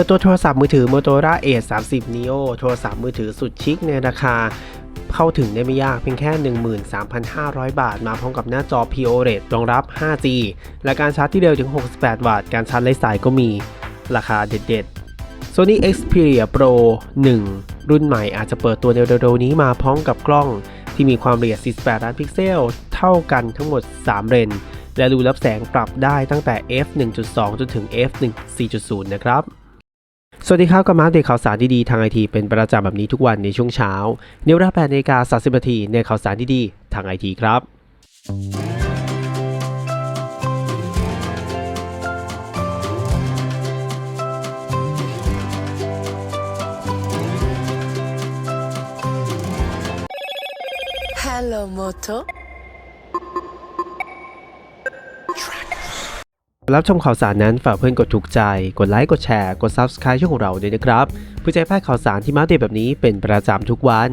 ปิดตัวโทรศัพท์มือถือ Motorola Edge 30 Neo โทรศัพท์มือถือสุดชิคในราคาเข้าถึงได้ไม่ยากเพียงแค่ 13,500 บาท มาพร้อมกับหน้าจอ POLED รองรับ 5G และการชาร์จที่เร็วถึง 68 วัตต์ การชาร์จไร้สายก็มีราคาเด็ดๆ Sony Xperia Pro 1 รุ่นใหม่อาจจะเปิดตัวในเร็วๆนี้มาพร้อมกับกล้องที่มีความละเอียด 48 ล้านพิกเซล เท่ากันทั้งหมด 3 เลนและรูรับแสงปรับได้ตั้งแต่ f 1.2 จนถึง f 1.4.0 นะครับ สวัสดีครับกับมาอัปเดตข่าวสารดีๆทางไอทีเป็นประจำแบบนี้ทุกวันในช่วงเช้าในวลา8นาฬิกา30นาทีในข่าวสารดีๆทางไอทีครับ Hello Moto รับชมข่าวสารนั้นฝากเพื่อนกดถูกใจ กดไลค์กดแชร์กด Subscribe ช่องของเราด้วยนะครับเพื่อจะให้พลาดข่าวสารที่มาเดตแบบนี้เป็นประจำทุกวัน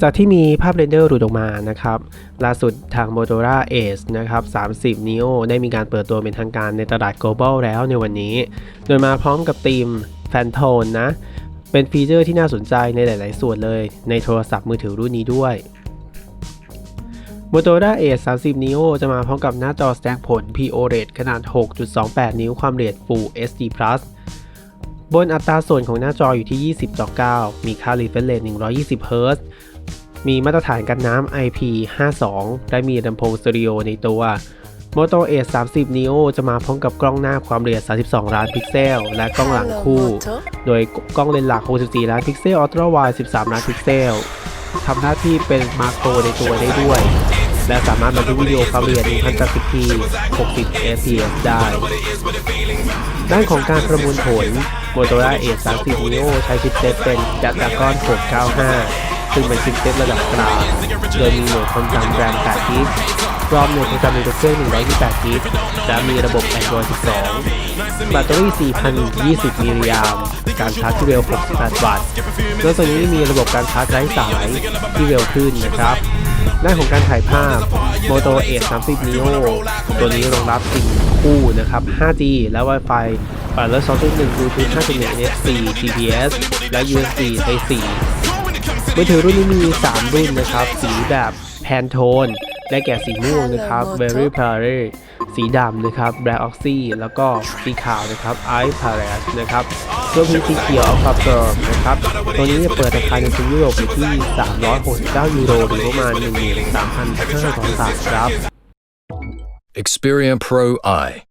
จากที่มีภาพเรนเดอร์หลุดออกมานะครับล่าสุดทาง Motorola Edge นะครับ 30 Neo ได้มีการเปิดตัวเป็นทางการในตลาด global แล้วในวันนี้ โดยมาพร้อมกับธีม Pantone นะเป็นฟีเจอร์ที่น่าสนใจในหลาย ๆ ส่วนเลย ในโทรศัพท์มือถือรุ่นนี้ด้วย Motorola Edge 30 Neo จะมาพร้อมกับหน้าจอแสดงผล POLED ขนาด 6.28 นิ้วความละเอียด Full HD+ บนอัตราส่วนของหน้าจออยู่ที่ 20 ต่อ 9 มีค่า refresh rate 120 Hz มีมาตรฐานกันน้ำ IP52 และมีลำโพงสเตอริโอในตัว Moto Edge 30 Neo จะมาพร้อมกับกล้องหน้าความละเอียด 32 ล้านพิกเซล และกล้องหลัง Hello คู่ Moto โดยกล้องเลนส์หลัก 64 ล้านพิกเซลอัลตร้าไวด์13 ล้านพิกเซล ทำหน้าที่เป็นมาโครในตัวได้ด้วย และสามารถบันทึกวิดีโอความละเอียด 1080p 60 fps ได้ ด้านของการประมวลผล Motorola A30 Neo ใช้ชิปเซตเป็น Snapdragon 695 ซึ่งเป็นชิปเซตระดับกลางโดยมีโหมดความจำแรม8 g b รอมโหมดความจำในตัวเครื่อง128 g b และมีระบบ Android 12 แบตเตอรี่ 4,020 มิลลิแอมป์การชาร์จที่เร็ว 68 วัตต์นอกจากนี้มีระบบการชาร์จไร้สายที่เร็วขึ้นนะครับด้านของการถ่ายภาพ Moto e 30 Neo ตัวนี้รองรับสิ่งคู่นะครับ 5G และ Wi-Fi 802.1 Bluetooth 5.1 NFC GPS และ USB Type C มือถือรุ่นนี้มี 3 รุ่นนะครับ สีแบบ Pantone ได้แก่สีม่วงนะครับ Very Pale สีดำนะครับ Black Oxy แล้วก็สีขาวนะครับ Ice Palace นะครับส่วนมีสีเขียว Alpha Pearl นะครับ ตัวนี้จะเปิดราคาในทุนยุโรปอยู่ที่ 369 ยูโรหรือประมาณ 13,500บาทครับ Xperia Pro I.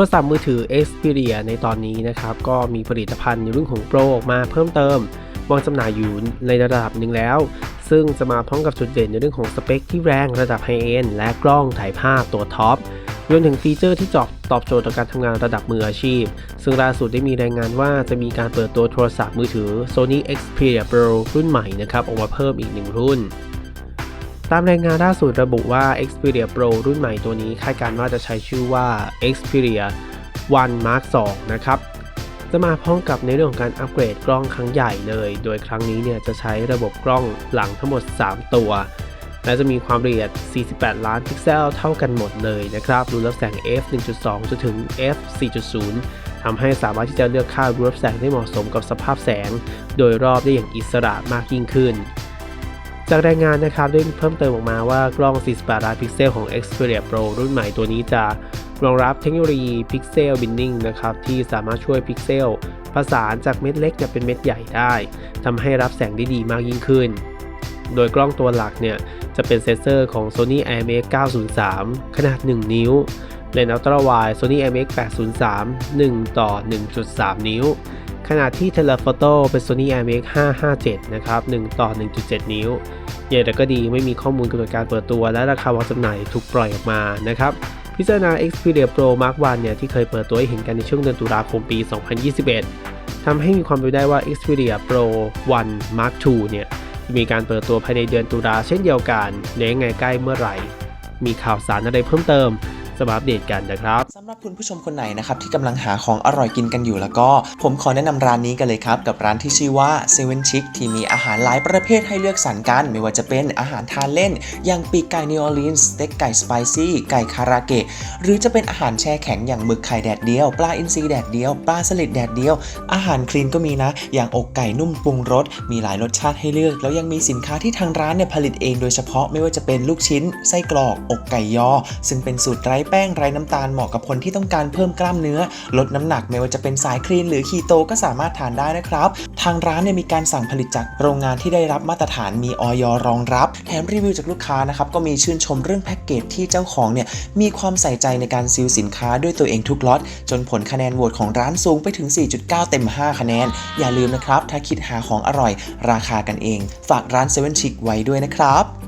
ทรศัพท์มือถือ Xperia ในตอนนี้นะครับ ก็มีผลิตภัณฑ์ในรุ่นของ Pro ออกมาเพิ่มเติมวางจำหน่ายอยู่ในระดับหนึ่งแล้ว ซึ่งจะมาพร้อมกับจุดเด่นในเรื่องของสเปคที่แรงระดับไฮเอนและกล้องถ่ายภาพตัวท็อปรวมถึงฟีเจอร์ที่จอบตอบโจทย์ต่อการทำงานระดับมืออาชีพ ซึ่งล่าสุดได้มีรายงานว่าจะมีการเปิดตัวโทรศัพท์มือถือ Sony Xperia Pro รุ่นใหม่นะครับออกมาเพิ่มอีกหนึ่งรุ่น ตามรายงานล่าสุดระบุว่า Xperia Pro รุ่นใหม่ตัวนี้คาดการณ์ว่าจะใช้ชื่อว่า Xperia One Mark 2นะครับจะมาพร้อมกับในเรื่องของการอัปเกรดกล้องครั้งใหญ่เลย โดยครั้งนี้เนี่ยจะใช้ระบบกล้องหลังทั้งหมด 3 ตัว และจะมีความละเอียด 48 ล้านพิกเซลเท่ากันหมดเลยนะครับรูรับแสง f 1.2 จนถึง f 4.0 ทำให้สามารถที่จะเลือกค่ารูรับแสงได้เหมาะสมกับสภาพแสง โดยรอบได้อย่างอิสระมากยิ่งขึ้น จากรายงานนะครับได้เพิ่มเติมออกมาว่ากล้อง 48 ล้านพิกเซลของ Xperia Pro รุ่นใหม่ตัวนี้จะรองรับเทคโนโลยี Pixel Binning นะครับที่สามารถช่วยพิกเซลผสานจากเม็ดเล็กเนี่ยเป็นเม็ดใหญ่ได้ทำให้รับแสงได้ดีมากยิ่งขึ้น โดยกล้องตัวหลักเนี่ยจะเป็นเซนเซอร์ของ Sony IMX 903 ขนาด 1 นิ้วเลนส์อัลตร้าไวด์ Sony IMX 803 1 ต่อ 1.3 นิ้ว ขณะที่ Telephoto เป็น Sony IMX 557 นะครับ 1 ต่อ 1.7 นิ้วอย่างไรก็ดีไม่มีข้อมูลกำหนดการเปิดตัว และราคาวางจำหน่ายถูกปล่อยออกมานะครับ พิจารณา Xperia Pro Mark 1เนี่ยที่เคยเปิดตัวให้เห็นกันในช่วงเดือนตุลาคมปี 2021 ทำให้มีความเป็นไปได้ว่า Xperia Pro 1 Mark 2เนี่ยจะมีการเปิดตัวภายในเดือนตุลาเช่นเดียวกันเดี๋ยวยังไงใกล้เมื่อไหร่ มีข่าวสารอะไรเพิ่มเติม จะมาอัปเดตกันนะครับสำหรับคุณผู้ชมคนไหนนะครับที่กำลังหาของอร่อยกินกันอยู่แล้วก็ผมขอแนะนำร้านนี้กันเลยครับกับร้านที่ชื่อว่า Seven Chick ที่มีอาหารหลายประเภทให้เลือกสรรกัน ไม่ว่าจะเป็นอาหารทานเล่น อย่างปีกไก่นิวออร์ลีนส์สเต็กไก่สไปซี่ไก่คาราเกะหรือจะเป็นอาหารแช่แข็งอย่างหมึกไข่แดดเดียว ปลาอินทรีแดดเดียว ปลาสลิดแดดเดียว อาหารคลีนก็มีนะ อย่างอกไก่นุ่มปรุงรสมีหลายรสชาติให้เลือก แล้วยังมีสินค้าที่ทางร้านเนี่ยผลิตเองโดยเฉพาะไม่ว่าจะเป็นลูกชิ้นไส้กรอกอกไก่ยอ ซึ่งเป็นสูตรไร้แป้งไร้น้ำตาลเหมาะกับคนที่ต้องการเพิ่มกล้ามเนื้อ ลดน้ำหนักไม่ว่าจะเป็นสายคลีนหรือคีโตก็สามารถทานได้นะครับ ทางร้านเนี่ยมีการสั่งผลิตจากโรงงานที่ได้รับมาตรฐานมีออยรองรับ แถมรีวิวจากลูกค้านะครับก็มีชื่นชมเรื่องแพ็กเกจที่เจ้าของเนี่ยมีความใส่ใจในการซีลสินค้าด้วยตัวเองทุกล็อตจนผลคะแนนโหวตของร้านสูงไปถึง 4.9 เต็ม 5 คะแนน อย่าลืมนะครับ ถ้าคิดหาของอร่อย ราคากันเอง ฝากร้าน Seven Chick ไว้ด้วยนะครับ